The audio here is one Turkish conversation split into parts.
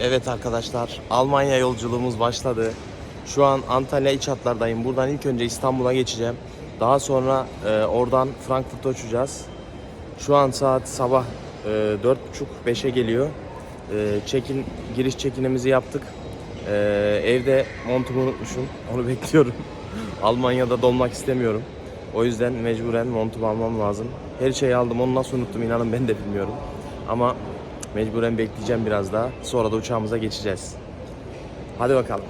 Evet arkadaşlar, Almanya yolculuğumuz başladı. Şu an Antalya iç hatlardayım. Buradan ilk önce İstanbul'a geçeceğim. Daha sonra e, oradan Frankfurt'a uçacağız. Şu an saat sabah e, 4.30-5'e geliyor. E, check-in, giriş check-in'imizi yaptık. E, evde montumu unutmuşum. Onu bekliyorum. Almanya'da dolmak istemiyorum. O yüzden mecburen montumu almam lazım. Her şeyi aldım. Onu nasıl unuttum inanın ben de bilmiyorum. Ama mecburen bekleyeceğim biraz daha. Sonra da uçağımıza geçeceğiz. Hadi bakalım.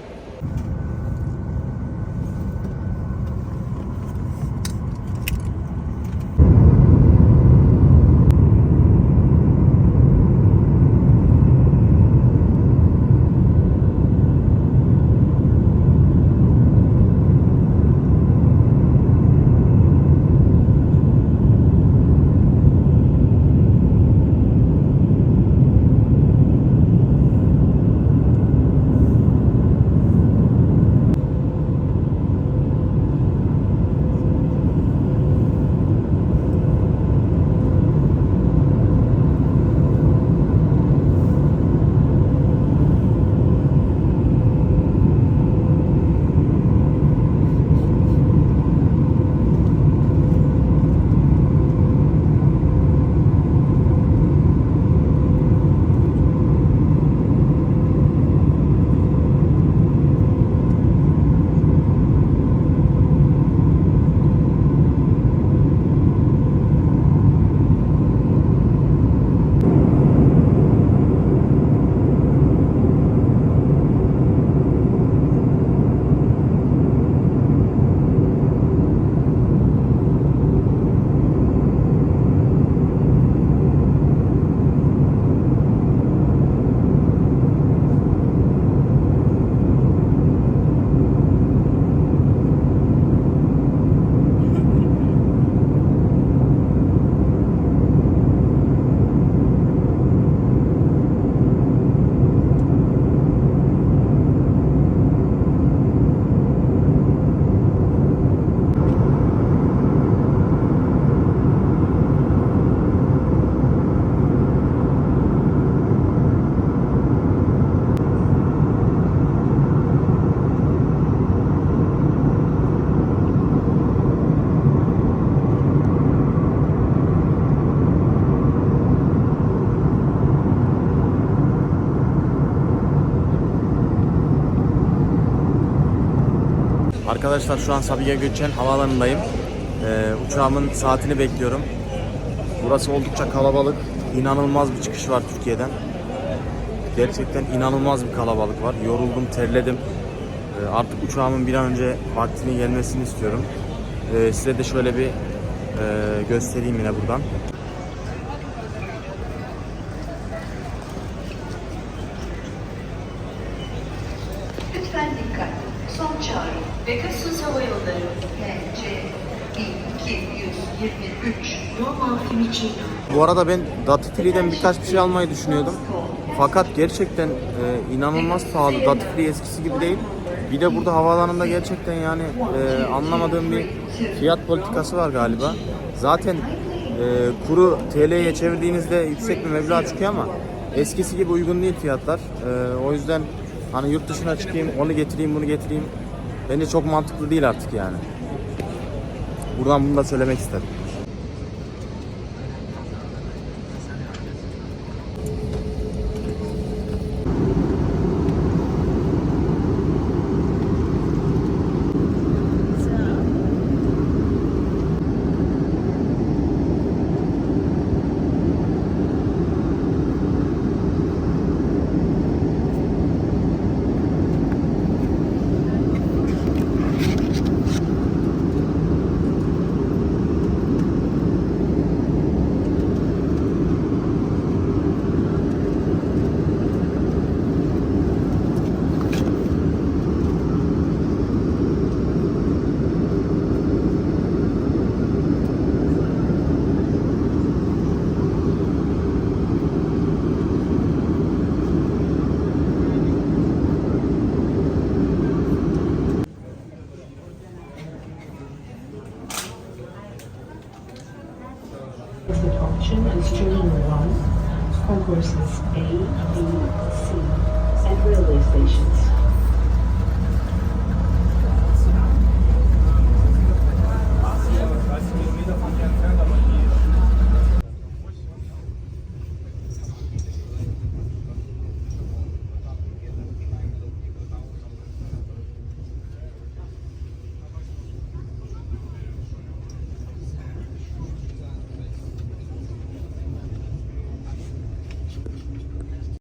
Arkadaşlar şu an Sabiha Gökçen havaalanındayım. Ee, uçağımın saatini bekliyorum. Burası oldukça kalabalık. İnanılmaz bir çıkış var Türkiye'den. Gerçekten inanılmaz bir kalabalık var. Yoruldum, terledim. Ee, artık uçağımın bir an önce vaktinin gelmesini istiyorum. Ee, size de şöyle bir e, göstereyim yine buradan. Pegasus Hava Yolları, 1223. Roma Fiumicino. Bu arada ben Duty Free'den birkaç bir şey almayı düşünüyordum. Fakat gerçekten e, inanılmaz pahalı. Duty Free eskisi gibi değil. Bir de burada havaalanında gerçekten yani e, anlamadığım bir fiyat politikası var galiba. Zaten e, kuru TL'ye çevirdiğinizde yüksek bir meblağ çıkıyor ama eskisi gibi uygun değil fiyatlar. E, o yüzden hani yurt dışına çıkayım, onu getireyim, bunu getireyim. Bence çok mantıklı değil artık yani. Buradan bunu da söylemek istedim. Courses A, B, C, and railway stations.